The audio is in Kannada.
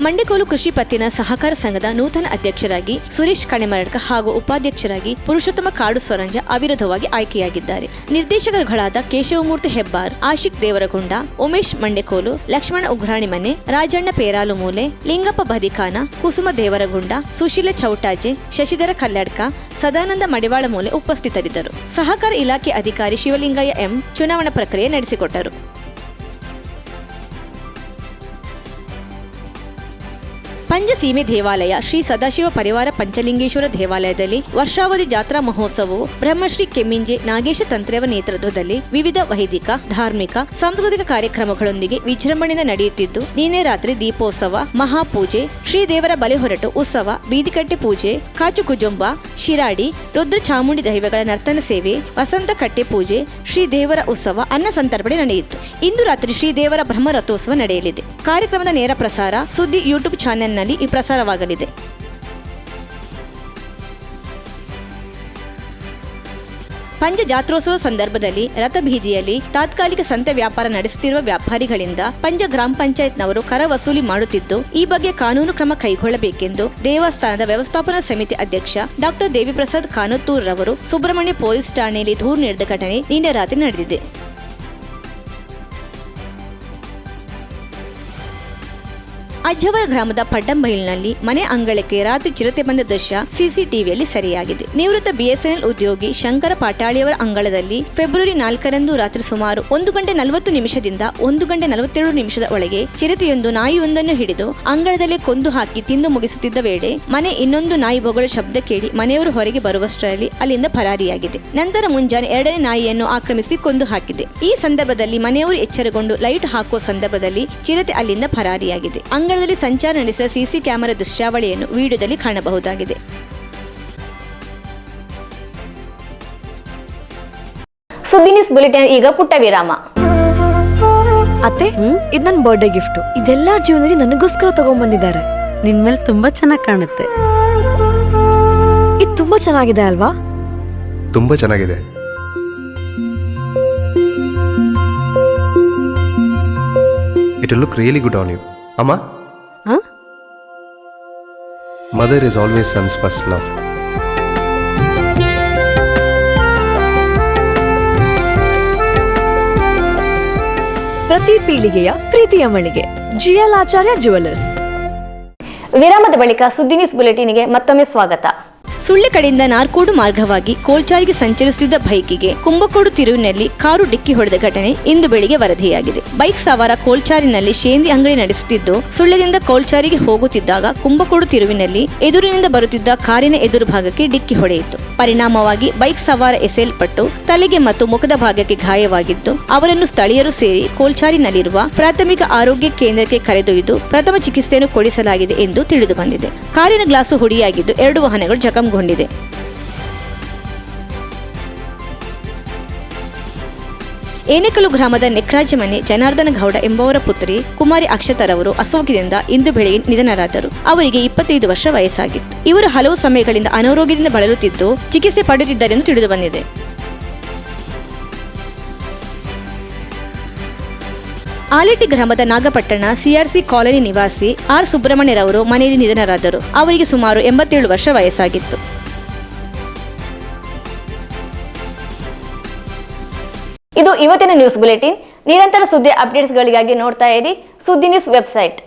ಮಂಡೆಕೋಲು ಕೃಷಿ ಪತ್ತಿನ ಸಹಕಾರ ಸಂಘದ ನೂತನ ಅಧ್ಯಕ್ಷರಾಗಿ ಸುರೇಶ್ ಕಳೆಮರಡ್ಕ ಹಾಗೂ ಉಪಾಧ್ಯಕ್ಷರಾಗಿ ಪುರುಷೋತ್ತಮ ಕಾಡು ಸ್ವರಂಜ ಅವಿರೋಧವಾಗಿ ಆಯ್ಕೆಯಾಗಿದ್ದಾರೆ. ನಿರ್ದೇಶಕರುಗಳಾದ ಕೇಶವಮೂರ್ತಿ ಹೆಬ್ಬಾರ್, ಆಶಿಕ್ ದೇವರಗುಂಡ, ಉಮೇಶ್ ಮಂಡೆಕೋಲು ಲಕ್ಷ್ಮಣ ಉಗ್ರಾಣಿ ಮನೆ, ರಾಜಣ್ಣ ಪೇರಾಲುಮೂಲೆ ಲಿಂಗಪ್ಪ ಬದಿಕಾನ, ಕುಸುಮ ದೇವರಗುಂಡ, ಸುಶೀಲ ಚೌಟಾಜೆ ಶಶಿಧರ ಕಲ್ಲಡ್ಕ ಸದಾನಂದ ಮಡಿವಾಳ ಮೂಲೆ ಉಪಸ್ಥಿತರಿದ್ದರು. ಸಹಕಾರ ಇಲಾಖೆ ಅಧಿಕಾರಿ ಶಿವಲಿಂಗಯ್ಯ ಎಂ ಚುನಾವಣಾ ಪ್ರಕ್ರಿಯೆ ನಡೆಸಿಕೊಟ್ಟರು. ಪಂಚಸೀಮೆ ದೇವಾಲಯ ಶ್ರೀ ಸದಾಶಿವ ಪರಿವಾರ ಪಂಚಲಿಂಗೇಶ್ವರ ದೇವಾಲಯದಲ್ಲಿ ವರ್ಷಾವಧಿ ಜಾತ್ರಾ ಮಹೋತ್ಸವವು ಬ್ರಹ್ಮಶ್ರೀ ಕೆಮ್ಮಿಂಜೆ ನಾಗೇಶ ತಂತ್ರವ ನೇತೃತ್ವದಲ್ಲಿ ವಿವಿಧ ವೈದಿಕ, ಧಾರ್ಮಿಕ, ಸಾಂಸ್ಕೃತಿಕ ಕಾರ್ಯಕ್ರಮಗಳೊಂದಿಗೆ ವಿಜೃಂಭಣೆಯಿಂದ ನಡೆಯುತ್ತಿದ್ದು, ನಿನ್ನೆ ರಾತ್ರಿ ದೀಪೋತ್ಸವ, ಮಹಾಪೂಜೆ ಶ್ರೀದೇವರ ಬಲಿ ಹೊರಟು ಉತ್ಸವ, ಬೀದಿಕಟ್ಟೆ ಪೂಜೆ, ಕಾಚು ಕುಜುಂಬ, ಶಿರಾಡಿ, ರುದ್ರ ಚಾಮುಂಡಿ ದೈವಗಳ ನರ್ತನ ಸೇವೆ, ವಸಂತ ಕಟ್ಟೆ ಪೂಜೆ ಶ್ರೀದೇವರ ಉತ್ಸವ ಅನ್ನ ಸಂತರ್ಪಣೆ ನಡೆಯಿತು. ಇಂದು ರಾತ್ರಿ ಶ್ರೀದೇವರ ಬ್ರಹ್ಮ ರಥೋತ್ಸವ ನಡೆಯಲಿದೆ. ಕಾರ್ಯಕ್ರಮದ ನೇರ ಪ್ರಸಾರ ಸುದ್ದಿ ಯೂಟ್ಯೂಬ್ ಚಾನೆಲ್ನಲ್ಲಿ ಈ ಪ್ರಸಾರವಾಗಲಿದೆ. ಪಂಜ ಜಾತ್ರೋತ್ಸವ ಸಂದರ್ಭದಲ್ಲಿ ರಥಬೀದಿಯಲ್ಲಿ ತಾತ್ಕಾಲಿಕ ಸಂತೆ ವ್ಯಾಪಾರ ನಡೆಸುತ್ತಿರುವ ವ್ಯಾಪಾರಿಗಳಿಂದ ಪಂಜ ಗ್ರಾಮ ಪಂಚಾಯತ್ನವರು ಕರ ವಸೂಲಿ ಮಾಡುತ್ತಿದ್ದು, ಈ ಬಗ್ಗೆ ಕಾನೂನು ಕ್ರಮ ಕೈಗೊಳ್ಳಬೇಕೆಂದು ದೇವಸ್ಥಾನದ ವ್ಯವಸ್ಥಾಪನಾ ಸಮಿತಿ ಅಧ್ಯಕ್ಷ ಡಾಕ್ಟರ್ ದೇವಿಪ್ರಸಾದ್ ಖಾನತ್ತೂರ್ ರವರು ಸುಬ್ರಹ್ಮಣ್ಯ ಪೊಲೀಸ್ ಠಾಣೆಯಲ್ಲಿ ದೂರು ನೀಡಿದ ಘಟನೆ ನಿನ್ನೆ ರಾತ್ರಿ ನಡೆದಿದೆ. ಅಜ್ಜವರ ಗ್ರಾಮದ ಪಡ್ಡಂಬೈಲ್ನಲ್ಲಿ ಮನೆ ಅಂಗಳಕ್ಕೆ ರಾತ್ರಿ ಚಿರತೆ ಬಂದ ದೃಶ್ಯ ಸಿಸಿಟಿವಿಯಲ್ಲಿ ಸೆರೆಯಾಗಿದೆ. ನಿವೃತ್ತ ಬಿಎಸ್ಎನ್ಎಲ್ ಉದ್ಯೋಗಿ ಶಂಕರ ಪಾಟಾಳಿಯವರ ಅಂಗಳದಲ್ಲಿ ಫೆಬ್ರವರಿ ನಾಲ್ಕರಂದು ರಾತ್ರಿ ಸುಮಾರು ಒಂದು ಗಂಟೆ ನಲವತ್ತು ನಿಮಿಷದಿಂದ ಒಂದು ಗಂಟೆ ನಲವತ್ತೆರಡು ನಿಮಿಷದ ಒಳಗೆ ಚಿರತೆಯೊಂದು ನಾಯಿಯೊಂದನ್ನು ಹಿಡಿದು ಅಂಗಳದಲ್ಲಿ ಕೊಂದು ಹಾಕಿ ತಿಂದು ಮುಗಿಸುತ್ತಿದ್ದ ವೇಳೆ ಮನೆ ಇನ್ನೊಂದು ನಾಯಿ ಬೊಗಳ ಶಬ್ದ ಕೇಳಿ ಮನೆಯವರು ಹೊರಗೆ ಬರುವಷ್ಟರಲ್ಲಿ ಅಲ್ಲಿಂದ ಪರಾರಿಯಾಗಿದೆ. ನಂತರ ಮುಂಜಾನೆ ಎರಡನೇ ನಾಯಿಯನ್ನು ಆಕ್ರಮಿಸಿ ಕೊಂದು ಹಾಕಿದೆ. ಈ ಸಂದರ್ಭದಲ್ಲಿ ಮನೆಯವರು ಎಚ್ಚರಗೊಂಡು ಲೈಟ್ ಹಾಕುವ ಸಂದರ್ಭದಲ್ಲಿ ಚಿರತೆ ಅಲ್ಲಿಂದ ಪರಾರಿಯಾಗಿದೆ. ಅಂಗಳದಲ್ಲಿ ಸಂಚಾರ ನಡೆಸಿದ ಸಿಸಿ ಕ್ಯಾಮೆರಾ ದೃಶ್ಯಾವಳಿಯನ್ನು ವಿಡಿಯೋದಲ್ಲಿ ಕಾಣಬಹುದಾಗಿದೆ. ಸುದ್ದಿ ನ್ಯೂಸ್ ಬುಲೆಟಿನ್ ಈಗ ಪುಟ್ಟ ವಿರಾಮ. ಅತ್ತೆ ಇದು ನನ್ನ ಬರ್ಡೇ ಗಿಫ್ಟ್ ಇದೆಲ್ಲ ಜೀವನದಲ್ಲಿ ನನಗೋಸ್ಕರ ತಗೊಂಡ್ಬಂದಿದ್ದಾರೆ ನಿನ್ ಮೇಲೆ ತುಂಬಾ ಚೆನ್ನಾಗಿ ಕಾಣುತ್ತೆ. ಇದು ತುಂಬಾ ಚೆನ್ನಾಗಿದೆ ಅಲ್ವಾ? ತುಂಬಾ ಚೆನ್ನಾಗಿದೆ. It look really good on you ಅಮ್ಮ? Mother is always sons first love ಪ್ರತಿ ಪೀಳಿಗೆಯ ಪ್ರೀತಿಯ ಮಳಿಗೆ. ಜಿಎಲ್ ಆಚಾರ್ಯ ಜುವೆಲ್ಲರ್ಸ್ ವಿರಾಮದ ಬಳಿಕ ಸುದ್ದಿ ನ್ಯೂಸ್ ಬುಲೆಟಿನ್ಗೆ ಮತ್ತೊಮ್ಮೆ ಸ್ವಾಗತ. ಸುಳ್ಳೆ ಕಡೆಯಿಂದ ನಾರ್ಕೋಡು ಮಾರ್ಗವಾಗಿ ಕೋಲ್ಚಾರಿಗೆ ಸಂಚರಿಸುತ್ತಿದ್ದ ಬೈಕಿಗೆ ಕುಂಭಕೋಡು ತಿರುವಿನಲ್ಲಿ ಕಾರು ಡಿಕ್ಕಿ ಹೊಡೆದ ಘಟನೆ ಇಂದು ಬೆಳಿಗ್ಗೆ ವರದಿಯಾಗಿದೆ. ಬೈಕ್ ಸವಾರ ಕೋಲ್ಚಾರಿನಲ್ಲಿ ಶೇಂದಿ ಅಂಗಡಿ ನಡೆಸುತ್ತಿದ್ದು ಸುಳ್ಳ್ಯದಿಂದ ಕೋಲ್ಚಾರಿಗೆ ಹೋಗುತ್ತಿದ್ದಾಗ ಕುಂಭಕೋಡು ತಿರುವಿನಲ್ಲಿ ಎದುರಿನಿಂದ ಬರುತ್ತಿದ್ದ ಕಾರಿನ ಎದುರು ಭಾಗಕ್ಕೆ ಡಿಕ್ಕಿ ಹೊಡೆಯಿತು. ಪರಿಣಾಮವಾಗಿ ಬೈಕ್ ಸವಾರ ಎಸೆಯಲ್ಪಟ್ಟು ತಲೆಗೆ ಮತ್ತು ಮುಖದ ಭಾಗಕ್ಕೆ ಗಾಯವಾಗಿದ್ದು, ಅವರನ್ನು ಸ್ಥಳೀಯರು ಸೇರಿ ಕೋಲ್ಚಾರಿನಲ್ಲಿರುವ ಪ್ರಾಥಮಿಕ ಆರೋಗ್ಯ ಕೇಂದ್ರಕ್ಕೆ ಕರೆದೊಯ್ದು ಪ್ರಥಮ ಚಿಕಿತ್ಸೆಯನ್ನು ಕೊಡಿಸಲಾಗಿದೆ ಎಂದು ತಿಳಿದುಬಂದಿದೆ. ಕಾರಿನ ಗ್ಲಾಸು ಹುಡಿಯಾಗಿದ್ದು ಎರಡು ವಾಹನಗಳು ಜಖಂಗೊಂಡಿದೆ. ಏನೆಕಲು ಗ್ರಾಮದ ನೆಕ್ರಾಜ ಮನೆ ಜನಾರ್ದನ ಗೌಡ ಎಂಬವರ ಪುತ್ರಿ ಕುಮಾರಿ ಅಕ್ಷತರವರು ಅಸೋಗಿನಿಂದ ಇಂದು ಬೆಳಗ್ಗೆ ನಿಧನರಾದರು. ಅವರಿಗೆ ಇಪ್ಪತ್ತೈದು ವರ್ಷ ವಯಸ್ಸಾಗಿತ್ತು. ಇವರು ಹಲವು ಸಮಯಗಳಿಂದ ಅನಾರೋಗ್ಯದಿಂದ ಬಳಲುತ್ತಿದ್ದು ಚಿಕಿತ್ಸೆ ಪಡೆಯುತ್ತಿದ್ದಾರೆಂದು ತಿಳಿದು ಬಂದಿದೆ. ಗ್ರಾಮದ ನಾಗಪಟ್ಟಣ ಸಿಆರ್ಸಿ ಕಾಲೋನಿ ನಿವಾಸಿ ಆರ್ ಸುಬ್ರಹ್ಮಣ್ಯರವರು ಮನೆಯಲ್ಲಿ ನಿಧನರಾದರು. ಅವರಿಗೆ ಸುಮಾರು ಎಂಬತ್ತೇಳು ವರ್ಷ ವಯಸ್ಸಾಗಿತ್ತು. ಇದು ಇವತ್ತಿನ ನ್ಯೂಸ್ ಬುಲೆಟಿನ್. ನಿರಂತರ ಸುದ್ದಿ ಅಪ್ಡೇಟ್ಸ್ಗಳಿಗಾಗಿ ನೋಡ್ತಾ ಇರಿ ಸುದ್ದಿ ನ್ಯೂಸ್ ವೆಬ್ಸೈಟ್.